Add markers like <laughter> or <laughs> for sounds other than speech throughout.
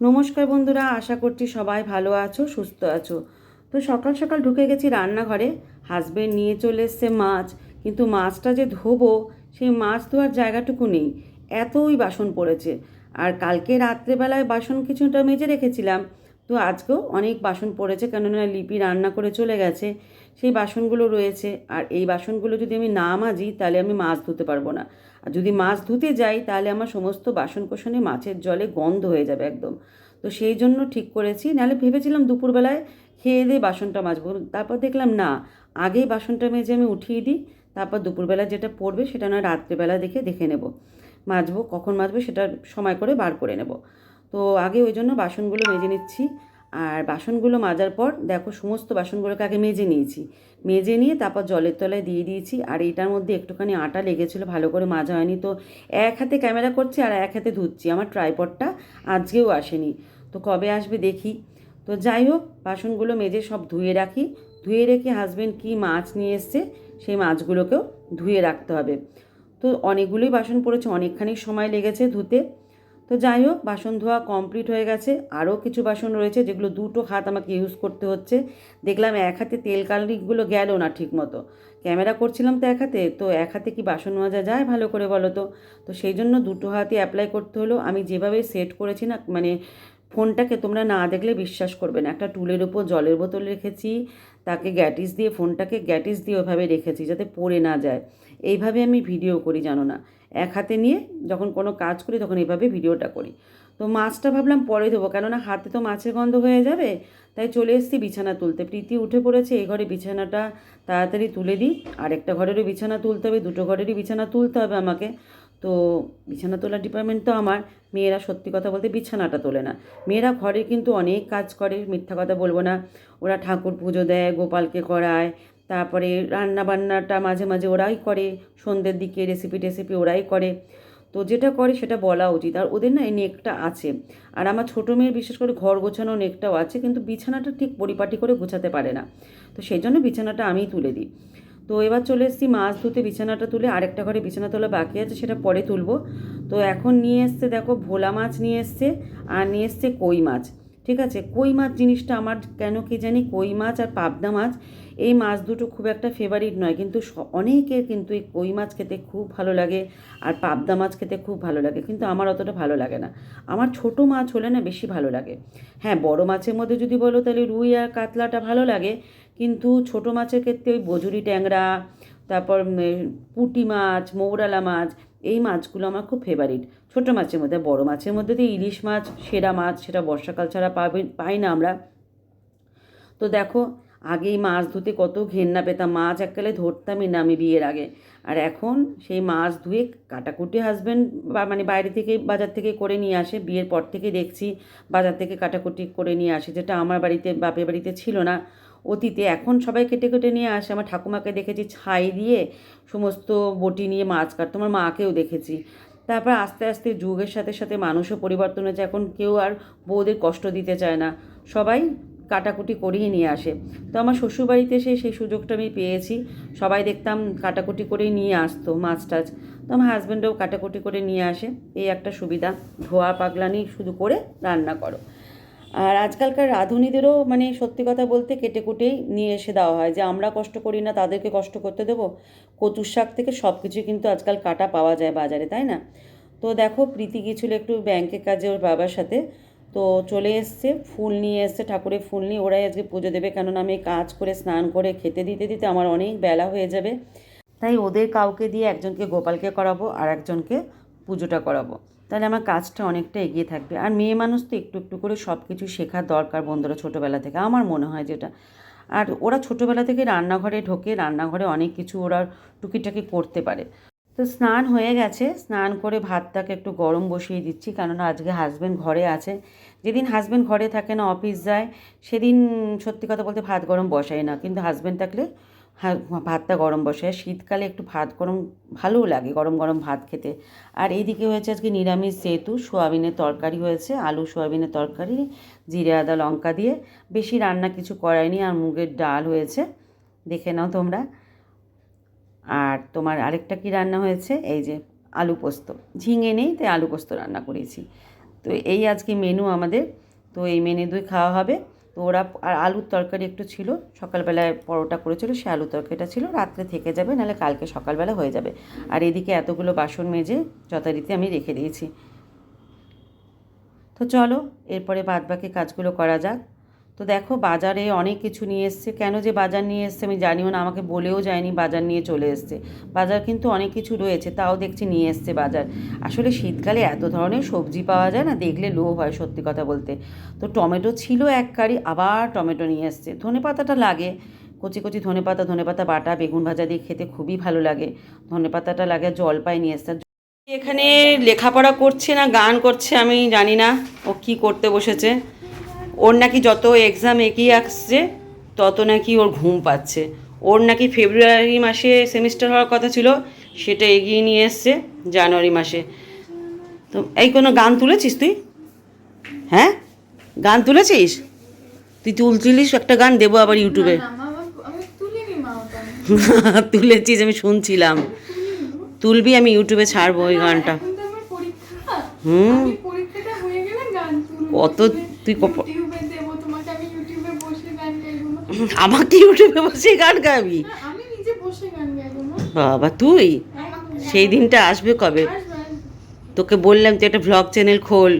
নমস্কার বন্ধুরা, আশা করছি সবাই ভালো আছো, সুস্থ আছো। তো সকাল সকাল ঢুকে গেছি রান্নাঘরে হাজবেন্ড নিয়ে চলে এসছে মাছ, কিন্তু মাছটা যে ধোবো, সেই মাছ ধোয়ার জায়গাটুকু নেই, এতই বাসন পড়েছে। আর কালকে রাত্রেবেলায় বাসন কিছুটা মেজে রেখেছিলাম, তো আজকেও অনেক বাসন পড়েছে, কেননা লিপি রান্না করে চলে গেছে, সেই বাসনগুলো রয়েছে। আর এই বাসনগুলো যদি আমি না মাজি, তাহলে আমি মাছ ধুতে পারব না। আর যদি মাছ ধুতে যাই, তাহলে আমার সমস্ত বাসন কোসনে মাছের জলে গন্ধ হয়ে যাবে একদম। তো সেই জন্য ঠিক করেছি। নাহলে ভেবেছিলাম দুপুরবেলায় খেয়ে দিয়ে বাসনটা মাজবো। তারপর দেখলাম না, আগেই বাসনটা মেজে আমি উঠিয়ে দিই। তারপর দুপুরবেলা যেটা পড়বে সেটা না রাত্রেবেলা দেখে দেখে নেব। মাজবো, কখন মাজবো সেটা সময় করে বার করে নেব। তো আগে ওই জন্য বাসনগুলো মেজে নিচ্ছি। আর বাসনগুলো মাজার পর দেখো সমস্ত বাসনগুলোকে আগে মেজে নিয়েছি। মেজে নিয়ে তারপর জলের তলায় দিয়ে দিয়েছি আর এটার মধ্যে একটুখানি আটা লেগেছিলো, ভালো করে মাজা হয়নি তো। এক হাতে ক্যামেরা করছি আর এক হাতে ধুচ্ছি, আমার ট্রাইপডটা আজকেও আসেনি। তো কবে আসবে দেখি। তো যাই হোক, বাসনগুলো মেজে সব ধুয়ে রাখি। ধুয়ে রেখে হাজবেন্ড কি মাছ নিয়ে এসছে, সেই মাছগুলোকেও ধুয়ে রাখতে হবে। তো অনেকগুলোই বাসন পড়েছে, অনেকখানি সময় লেগেছে ধুতে। তো যাই হোক, বাসন ধোয়া কমপ্লিট হয়ে গেছে। আরও কিছু বাসন রয়েছে যেগুলো দুটো হাত আমাকে ইউজ করতে হচ্ছে। দেখলাম এক হাতে তেল কালিগুলো গেল না ঠিক মতো ক্যামেরা করছিলাম তো এক হাতে, তো এক হাতে কি বাসন মাজা যায় ভালো করে বলো তো? তো সেই জন্য দুটো হাতই অ্যাপ্লাই করতে হলো। আমি যেভাবে সেট করেছি না মানে ফোনটাকে তোমরা না দেখলে বিশ্বাস করবে না। একটা টুলের ওপর জলের বোতল রেখেছি, তাকে গ্যাটিস দিয়ে, ফোনটাকে গ্যাটিস দিয়ে ওভাবে রেখেছি যাতে পড়ে না যায়। এইভাবে আমি ভিডিও করি, জানো না? এক হাতে নিয়ে যখন কোনো কাজ করি তখন এইভাবে ভিডিওটা করি। তো মাছটা ভাবলাম পরে দেবো কেননা হাতে তো মাছের গন্ধ হয়ে যাবে, তাই চলে এসেছি বিছানা তুলতে। প্রীতি উঠে পড়েছে এই ঘরে বিছানাটা তাড়াতাড়ি তুলে দিই। আর একটা ঘরেরও বিছানা তুলতে হবে, দুটো ঘরেরই বিছানা তুলতে হবে আমাকে। তো বিছানা তোলার ডিপার্টমেন্ট তো আমার, মেয়েরা সত্যি কথা বলতে বিছানাটা তোলে না। মেয়েরা ঘরে কিন্তু অনেক কাজ করে, মিথ্যা কথা বলব না। ওরা ঠাকুর পুজো দেয়, গোপালকে করায় তারপরে রান্না বান্নাটা মাঝে মাঝে ওরাই করে, সন্ধ্যের দিকে রেসিপি টেসিপি ওরাই করে। তো যেটা করে সেটা বলা উচিত। আর ওদের না এই নেকটা আছে। আর আমার ছোটো মেয়ের বিশেষ করে ঘর গোছানো নেকটাও আছে, কিন্তু বিছানাটা ঠিক পরিপাটি করে গোছাতে পারে না। তো সেই জন্য বিছানাটা আমিই তুলে দিই। তো এবার চলে এসেছি মাছ ধুতে, বিছানাটা তুলে আরেকটা ঘরে বিছানা তোলা বাকি আছে, সেটা পরে তুলবো। তো এখন নিয়ে এসছে দেখো, ভোলা মাছ নিয়ে এসছে, আর নিয়ে এসছে কই মাছ। ঠিক আছে? কই মাছ জিনিসটা আমার কেন কি জানি কই মাছ আর পাবদা মাছ এই মাছ দুটো খুব একটা ফেভারিট নয়, কিন্তু অনেকের কিন্তু এই কই মাছ খেতে খুব ভালো লাগে আর পাবদা মাছ খেতে খুব ভালো লাগে, কিন্তু আমার অতটা ভালো লাগে না। আমার ছোট মাছ হলে না বেশি ভালো লাগে। হ্যাঁ বড় মাছের মধ্যে যদি বলো তাহলে রুই আর কাতলাটা ভালো লাগে, কিন্তু ছোট মাছের ক্ষেত্রে ওই বজুরি ট্যাংরা, তারপর পুঁটি মাছ, মৌরালা মাছ, এই মাছগুলো আমার খুব ফেভারিট ছোটো মাছের মধ্যে, বড় মাছের মধ্যে তো ইলিশ মাছ, সেরা মাছ, সেটা বর্ষাকাল ছাড়া পাবে, পাই না আমরা। তো দেখো আগেই মাছ ধুতে কত ঘেন্না পেতাম, মাছ এককালে ধরতামই না আমি বিয়ের আগে। আর এখন সেই মাছ ধুয়ে কাটাকুটি হাজব্যান্ড বা মানে বাইরে থেকে, বাজার থেকে করে নিয়ে আসে। বিয়ের পর থেকে দেখছি বাজার থেকে কাটাকুটি করে নিয়ে আসে, যেটা আমার বাড়িতে, বাপের বাড়িতে ছিল না। অতীতে এখন সবাই কেটে কেটে নিয়ে আসে। আমার ঠাকুমাকে দেখেছি ছাই দিয়ে সমস্ত বটি নিয়ে মাছ কাটতো, আমার মাকেও দেখেছি। তারপর আস্তে আস্তে যুগের সাথে সাথে মানুষও পরিবর্তন হয়েছে। এখন কেউ আর বউদের কষ্ট দিতে চায় না। সবাই কাটাকুটি করিয়ে নিয়ে আসে। তো আমার শ্বশুরবাড়িতে এসে সেই সুযোগটা আমি পেয়েছি। সবাই দেখতাম কাটাকুটি করেই নিয়ে আসতো মাছ টাছ। তো আমার হাজব্যান্ডও কাটাকুটি করে নিয়ে আসে। এই একটা সুবিধা, ধোয়া, পাগলানি শুধু করে রান্না করো। আর আজকালকার রাঁধুনিদেরও মানে সত্যি কথা বলতে কেটে কুটেই নিয়ে এসে দেওয়া হয় যে আমরা কষ্ট করি না, তাদেরকে কষ্ট করতে দেবো। কচুর শাক থেকে সব কিছু কিন্তু আজকাল কাটা পাওয়া যায় বাজারে, তাই না? তো দেখো প্রীতি গিয়েছিল একটু ব্যাংকের কাজে ওর বাবার সাথে। তো চলে এসছে, ফুল নিয়ে এসছে, ঠাকুরের ফুল নিয়ে। ওরাই আজকে পুজো দেবে, কেননা আমি কাজ করে, স্নান করে, খেতে দিতে দিতে আমার অনেক বেলা হয়ে যাবে। তাই ওদের কাউকে দিয়ে একজনকে গোপালকে করাবো আর একজনকে পুজোটা করাবো। তাহলে আমার কাজটা অনেকটা এগিয়ে থাকবে। আর মেয়ে মানুষ তো একটু একটু করে সব কিছু শেখার দরকার বন্ধুরা ছোটোবেলা থেকে, আমার মনে হয় যেটা। আর ওরা ছোটোবেলা থেকে রান্নাঘরে ঢোকে, রান্নাঘরে অনেক কিছু ওরা টুকিটাকি করতে পারে। তো স্নান হয়ে গেছে। স্নান করে ভাতটাকে একটু গরম বসিয়ে দিচ্ছি, কেননা আজকে হাজব্যান্ড ঘরে আছে। যেদিন হাজব্যান্ড ঘরে থাকে না অফিস যায়, সেদিন সত্যি কথা বলতে ভাত গরম বসাই না। কিন্তু হাজব্যান্ড থাকলে ভাতটা গরম বসায়। শীতকালে একটু ভাত গরম, ভালোও লাগে গরম গরম ভাত খেতে। আর এইদিকে হয়েছে আজকে নিরামিষ যেহেতু সোয়াবিনের তরকারি হয়েছে, আলু সোয়াবিনের তরকারি, জিরে, আদা, লঙ্কা দিয়ে। বেশি রান্না কিছু করায়নি আর মুগের ডাল হয়েছে। দেখে নাও তোমরা। আর তোমার আরেকটা কি রান্না হয়েছে? এই যে আলু পোস্ত। ঝিঙে নেই, তাই আলু পোস্ত রান্না করেছি। তো এই আজকে মেনু আমাদের। তো এই মেনু দুই খাওয়া হবে। তো ওরা আর আলুর তরকারি একটু ছিল। সকালবেলায় পরোটা করেছিল, সে আলুর তরকারিটা ছিল। রাত্রে থেকে যাবে, নাহলে কালকে সকালবেলা হয়ে যাবে। আর এদিকে এতগুলো বাসন মেজে যথারীতি আমি রেখে দিয়েছি। তো চলো, এরপরে বাদ বাকি কাজগুলো করা যাক। তো দেখো বাজারে অনেক কিছু নিয়ে এসছে। কেন যে বাজার নিয়ে এসছে আমি জানিও না, আমাকে বলেও যায়নি বাজার নিয়ে চলে এসছে। বাজার কিন্তু অনেক কিছু রয়েছে, তাও দেখছি নিয়ে এসছে বাজার। আসলে শীতকালে এত ধরনের সবজি পাওয়া যায় না, দেখলে লোভ হয় সত্যি কথা বলতে। তো টমেটো ছিল এক কারি, আবার টমেটো নিয়ে এসছে। ধনে পাতাটা লাগে, কচি কচি ধনে পাতা ধনে পাতা বাটা, বেগুন ভাজা দিয়ে খেতে খুবই ভালো লাগে। ধনে পাতাটা লাগে, জলপাই নিয়ে এসছে। এখানে লেখাপড়া করছে না, গান করছে আমি জানি না, ও কি করতে বসেছে। ওর নাকি যত এক্সাম এগিয়ে আসছে তত নাকি ওর ঘুম পাচ্ছে। ওর নাকি ফেব্রুয়ারি মাসে সেমিস্টার হওয়ার কথা ছিল সেটা এগিয়ে নিয়ে এসছে জানুয়ারি মাসে। তো এই কোনো গান তুলেছিস তুই? হ্যাঁ? গান তুলেছিস? তুই তুলছিলিস একটা গান দেবো আবার ইউটিউবে। <laughs> তুলেছিস আমি শুনছিলাম। তুলবি আমি ইউটিউবে ছাড়বো ওই গানটা। হুম। কত তুই। <laughs> আমাকে ইউটিউবে বসে গান গাবি? বাবা তুই? সেই দিনটা আসবে কবে। তোকে বললাম তুই একটা ভ্লগ চ্যানেল খোল।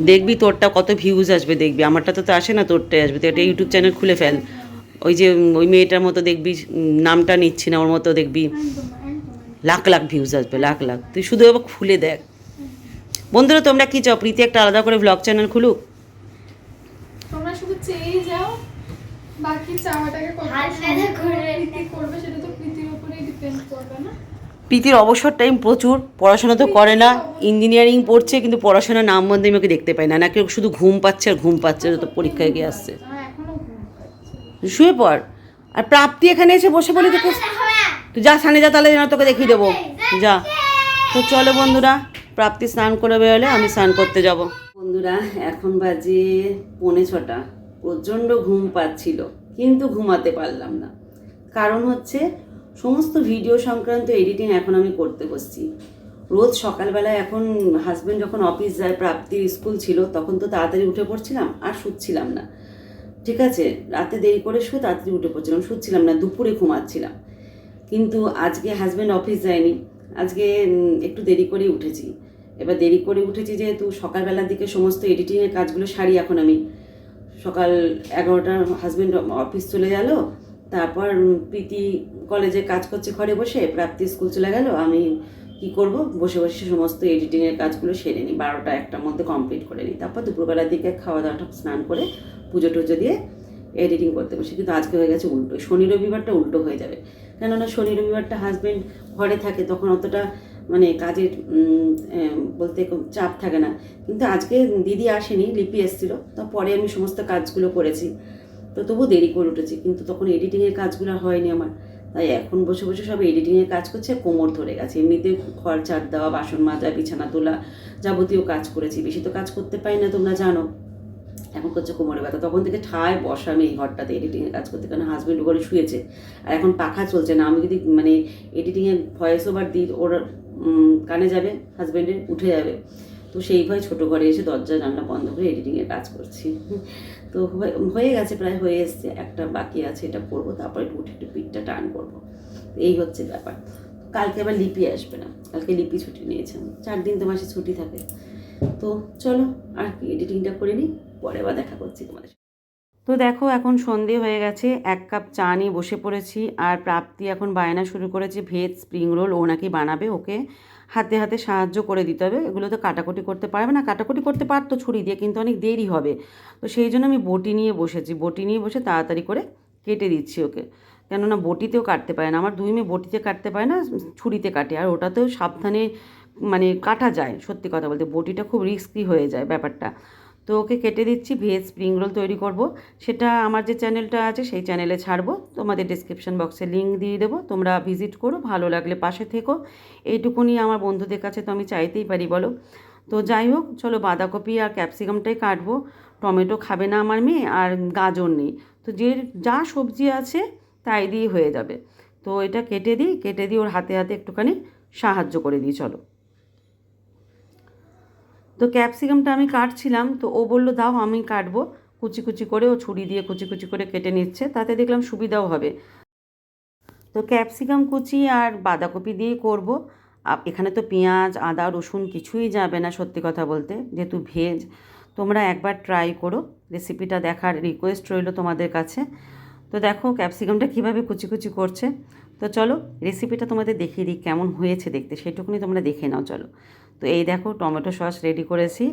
দেখবি তোরটা কত ভিউজ আসবে দেখবি। আমারটা তো তো আসে না তোরটাই আসবে। তুই একটা ইউটিউব চ্যানেল খুলে ফেল। ওই যে ওই মেয়েটার মতো দেখবি নামটা নিচ্ছি না ওর মতো দেখবি। লাখ লাখ ভিউজ আসবে লাখ লাখ। তুই শুধু এবার খুলে দেখ। বন্ধুরা তোমরা কি চাও? প্রীতি একটা আলাদা করে ব্লগ চ্যানেল খুলুক? তোমরা শুধু চেয়ে যাও বাকি চাওয়াটাকে করবে সেটা তো প্রীতির উপরেই ডিপেন্ড করবে না। প্রীতির অবসর টাইম প্রচুর পড়াশোনা তো করে না ইঞ্জিনিয়ারিং পড়ছে কিন্তু পড়াশোনার নাম বন্ধে আমি ওকে দেখতে পাই না। নাকি শুধু ঘুম পাচ্ছে আর ঘুম পাচ্ছে তো পরীক্ষায় গিয়ে আসছে। শুয়ে পড়। আর প্রাপ্তি এখানে এসে বসে বলে দেখে তুই যা সানে যা তাহলে যেন তোকে দেখিয়ে দেবো। যা। তো চলো বন্ধুরা। প্রাপ্তি স্নান করে বেরোলে আমি স্নান করতে যাব। বন্ধুরা, এখন বাজে পৌনে ছটা। প্রচণ্ড ঘুম পাচ্ছিল, কিন্তু ঘুমাতে পারলাম না। কারণ হচ্ছে, সমস্ত ভিডিও সংক্রান্ত এডিটিং এখন আমি করতে বসছি। রোজ সকালবেলা এখন হাজব্যান্ড যখন অফিস যায়, প্রাপ্তির স্কুল ছিল, তখন তো তাড়াতাড়ি উঠে পড়ছিলাম, আর শুচ্ছিলাম না। ঠিক আছে? রাতে দেরি করে শুয়ে তাড়াতাড়ি উঠে পড়ছিলাম, শুচ্ছিলাম না, দুপুরে ঘুমাচ্ছিলাম। কিন্তু আজকে হাজব্যান্ড অফিস যায়নি, আজকে একটু দেরি করেই উঠেছি। এবার দেরি করে উঠেছি যেহেতু সকালবেলার দিকে সমস্ত এডিটিংয়ের কাজগুলো সারি এখন আমি। সকাল এগারোটার হাজব্যান্ড অফিস চলে গেল, তারপর প্রীতি কলেজে কাজ করছে ঘরে বসে, প্রাপ্তি স্কুল চলে গেল, আমি কি করব? বসে বসে সমস্ত এডিটিংয়ের কাজগুলো সেরে নিই, বারোটা একটার মধ্যে কমপ্লিট করে নিই। তারপর দুপুরবেলার দিকে খাওয়া দাওয়াটা স্নান করে পুজো টুজো দিয়ে এডিটিং করতে বসে। কিন্তু আজকে হয়ে গেছে উল্টো, শনি রবিবারটা উল্টো হয়ে যাবে। কেননা শনি রবিবারটা হাজব্যান্ড ঘরে থাকে, তখন অতটা মানে কাজের বলতে চাপ থাকে না। কিন্তু আজকে দিদি আসেনি, লিপি এসেছিল, তো পরে আমি সমস্ত কাজগুলো করেছি। তো তবু দেরি করে উঠেছি, কিন্তু তখন এডিটিংয়ের কাজগুলো হয়নি আমার। তাই এখন বসে বসে সব এডিটিংয়ের কাজ করছে কোমর ধরে গেছে। এমনিতে ঘর ঝাড় দেওয়া, বাসন মাজা, বিছানা তোলা যাবতীয় কাজ করেছি। বেশি তো কাজ করতে পারি না, তোমরা জানো। এখন করছে কোমরে ব্যথা। তখন থেকে ঠায় বসা আমি এই ঘরটাতে এডিটিংয়ের কাজ করতে, কারণ হাজব্যান্ড ঘরে শুয়েছে। আর এখন পাখা চলছে না। আমি যদি মানে এডিটিংয়ের ভয়েস ওভার দিই, ওর কানে যাবে হাজব্যান্ডের উঠে যাবে। তো সেই ভয় ছোটো ঘরে এসে দরজা, জানলা বন্ধ করে এডিটিংয়ের কাজ করছি। তো হয়ে- গেছে, প্রায় হয়ে এসছে। একটা বাকি আছে, এটা করব, তারপরে উঠে একটু পিঠটা টান করব। এই হচ্ছে ব্যাপার। কালকে আবার লিপি আসবে না। কালকে লিপি ছুটি নিয়েছে। চার দিন তো মাসে ছুটি থাকে। তো চলো, আর কি এডিটিংটা করে নিই। পরে আবার দেখা করছি তোমাদের। তো দেখো, এখন সন্ধে হয়ে গেছে, এক কাপ চা নিয়ে বসে পড়েছি আর প্রাপ্তি এখন বায়না শুরু করেছে, ভেজ স্প্রিং রোল ও নাকি বানাবে ওকে হাতে হাতে সাহায্য করে দিতে হবে। এগুলো তো কাটাকুটি করতে পারবে না, কাটাকুটি করতে পারতো ছুরি দিয়ে, কিন্তু অনেক দেরি হবে। তো সেই জন্য আমি বটি নিয়ে বসেছি, বটি নিয়ে বসে তাড়াতাড়ি করে কেটে দিচ্ছি ওকে। কেননা বটিতেও কাটতে পারে না, আমার দুই মেয়ে বটিতে কাটতে পারে না, ছুরিতে কাটে, আর ওটাতেও সাবধানে মানে কাটা যায়, সত্যি কথা বলতে। বটিটা খুব রিস্কি হয়ে যায় ব্যাপারটা। তো ওকে কেটে দিচ্ছি, ভেজ স্প্রিং রোল তৈরি করব। সেটা আমার যে চ্যানেলটা আছে সেই চ্যানেলে ছাড়বো। তোমাদের ডিসক্রিপশন বক্সে লিঙ্ক দিয়ে দেবো। তোমরা ভিজিট করো, ভালো লাগলে পাশে থেকো। এইটুকুনি আমার বন্ধুদের কাছে তো আমি চাইতেই পারি, বলো। তো যাই হোক, চলো বাঁধাকপি আর ক্যাপসিকামটাই কাটবো। টমেটো খাবে না আমার মেয়ে আর গাজর নেই। তো যে যা সবজি আছে তাই দিয়ে হয়ে যাবে। তো এটা কেটে দিই, কেটে দিয়ে ওর হাতে হাতে একটুখানি সাহায্য করে দিই, চলো। তো ক্যাপসিকামটা আমি কাটছিলাম, তো ও বলল, দাও, আমি কাটবো। কুচি কুচি করে ও ছুরি দিয়ে কুচি কুচি করে কেটে নিচ্ছে, তাতে দেখলাম সুবিধাও হবে। তো ক্যাপসিকাম কুচি আর বাঁধাকপি দিয়েই করব। এখানে তো পেঁয়াজ, আদা, রসুন কিছুই যাবে না, সত্যি কথা বলতে, যেহেতু ভেজ। তোমরা একবার ট্রাই করো রেসিপিটা দেখার রিকোয়েস্ট রইল তোমাদের কাছে। তো দেখো ক্যাপসিকামটা কীভাবে কুচি কুচি করছে। তো চলো রেসিপিটা তোমাদের দেখিয়ে দিই, কেমন হয়েছে দেখতে, সেটুকুনি তোমরা দেখে নাও, চলো। তো এই দেখো টমেটো সস রেডি করেছি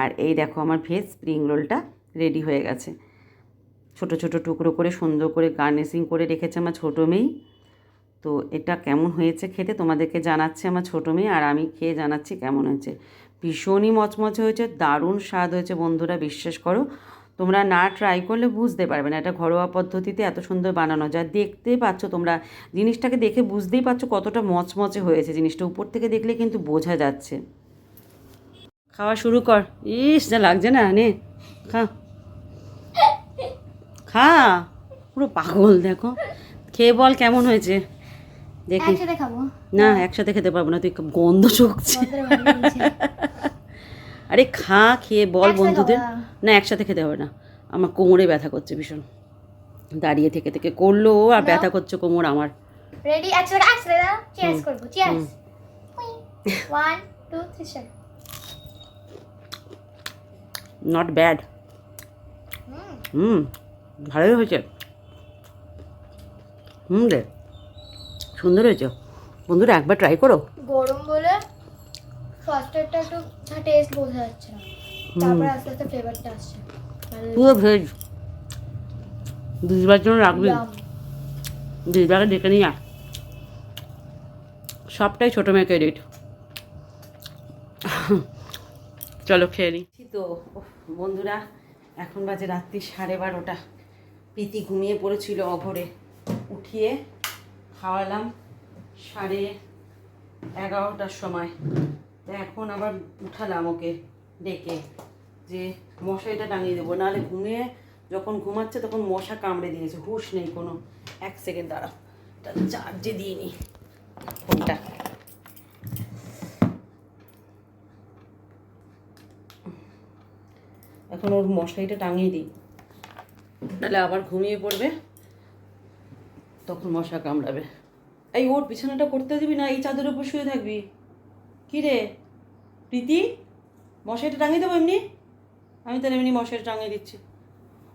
আর এই দেখো আমার ভেজ স্প্রিং রোলটা রেডি হয়ে গেছে। ছোট ছোট টুকরো করে সুন্দর করে গার্নিশিং করে রেখেছে আমার ছোটো মেয়ে। তো এটা কেমন হয়েছে খেতে তোমাদেরকে জানাচ্ছে আমার ছোটো মেয়ে আর আমি খেয়ে জানাচ্ছি কেমন হয়েছে। ভীষণই মচমচে হয়েছে, দারুণ স্বাদ হয়েছে বন্ধুরা, বিশ্বাস করো। তোমরা না ট্রাই করলে বুঝতে পারবে না। এটা ঘরোয়া পদ্ধতিতে এত সুন্দর বানানো যায়। দেখতে পাচ্ছ তোমরা জিনিসটাকে দেখে বুঝতেই পারছ কতটা মচমচে হয়েছে জিনিসটা। উপর থেকে দেখলে কিন্তু বোঝা যাচ্ছে। খাওয়া শুরু কর। ইস যা লাগছে না নে। খা। খা। পুরো পাগল দেখো। খেয়ে বল কেমন হয়েছে। দেখি। না একসাথে খেতে পারব না তুই খুব গন্ধ দিয়েছে। আরে খা খেয়ে বল বন্ধুদের। না। একসাথে খেতে হবে না। আমার কোমরে ব্যথা করছে ভীষণ। দাঁড়িয়ে থেকে থেকে করল আর ব্যথা করছে কোমর আমার। রেডি একসাথে চিয়ার্স করব চিয়ার্স নট ব্যাড হুম। ভালোই হয়েছে। হুম রে সুন্দর হয়েছে। বন্ধুরা একবার ট্রাই করো। গরম বলে ফার্স্টেরটা একটু টেস্ট বোঝা যাচ্ছে না। তারপরে আস্তে আস্তে ফ্লেভারটা আসছে। পুরো ভেজ দিদিবার জন্য রাখবি. দিদিবাকে ডেকে নিয়ে আয়। সবটাই ছোটো মেয়ে ক্রেডিট চলো খেয়ে নিই তো বন্ধুরা এখন বাজে রাত্রি সাড়ে বারোটা। প্রীতি ঘুমিয়ে পড়েছিল অঘরে। উঠিয়ে খাওয়ালাম সাড়ে এগারোটার সময়। এখন আবার উঠালাম ওকে ডেকে যে মশারিটা টাঙিয়ে দেবো। নাহলে ঘুমিয়ে যখন ঘুমাচ্ছে তখন মশা কামড়ে দিয়েছে। হুশ নেই কোনো। এক সেকেন্ড দাঁড়াও। এটা চার্জে দিয়ে নিই ফোনটা। এখন ওর মশারিটা টাঙিয়ে দিই। তাহলে আবার ঘুমিয়ে পড়বে, তখন মশা কামড়াবে। এই ওর বিছানাটা করতে দিবি না? এই চাদরের উপর শুয়ে থাকবি? রে প্রীতি? মশারিটা টাঙিয়ে দেবো এমনি? আমি তাহলে এমনি মশারি টাঙিয়ে দিচ্ছি।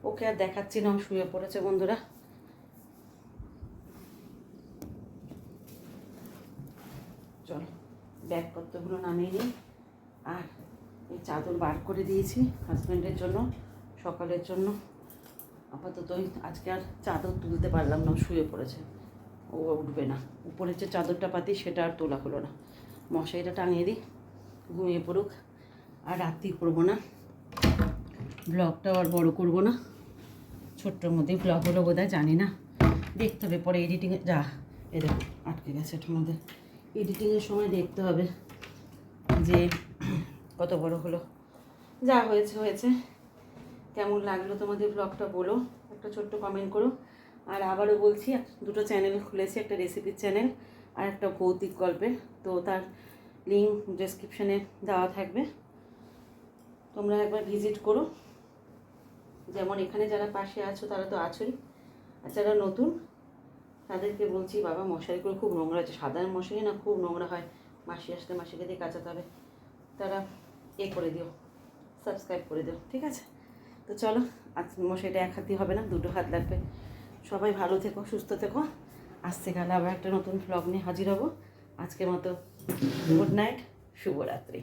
ওকে আর দেখাচ্ছি না শুয়ে পড়েছে বন্ধুরা। চলো, ব্যাগপত্রগুলো নামিয়ে নিই। আর এই চাদর বার করে দিয়েছি হাজব্যান্ডের জন্য, সকালের জন্য। আপাতত আজকে আর চাদর তুলতে পারলাম না শুয়ে পড়েছে। ও উঠবে না। উপরের যে চাদরটা পাতি, সেটা আর তোলা হলো না। মশারিটা টাঙিয়ে দিই, ঘুমিয়ে পড়ুক। আর রাত্রি করব না। ব্লগটা আর বড় করব না। ছোট্টর মধ্যে ব্লগ হলো বোধ জানি না। দেখতে হবে, পরে এডিটিংয়ে যা এ দেখো, আটকে গেছে এটার মধ্যে। এডিটিংয়ের সময় দেখতে হবে যে কত বড় হলো। যা হয়েছে হয়েছে। কেমন লাগল তোমাদের ব্লগটা বলো। একটা ছোট্ট কমেন্ট করো। আর আবারও বলছি, দুটো চ্যানেল খুলেছি, একটা রেসিপির চ্যানেল আর একটা ভৌতিক গল্পের তো তার লিঙ্ক ডেসক্রিপশানে দেওয়া থাকবে। তোমরা একবার ভিজিট করো। যেমন এখানে যারা পাশে আছো, তারা তো আছোই। আর যারা নতুন, তাদেরকে বলছি, বাবা মশারিগুলো খুব নোংরা আছে সাধারণ মশারি না, খুব নোংরা হয়। মাসি আসলে মাসিকে দিয়ে কাচাতে হবে। তারা এ করে দিও সাবস্ক্রাইব করে দিও, ঠিক আছে? তো চলো, আজ মশারিটা এক হাতই হবে না, দুটো হাত লাগবে। সবাই ভালো থেকো, সুস্থ থেকো। আসছে কালে আবার একটা নতুন ব্লগ নিয়ে হাজির হব। আজকের মতো গুড নাইট শুভরাত্রি।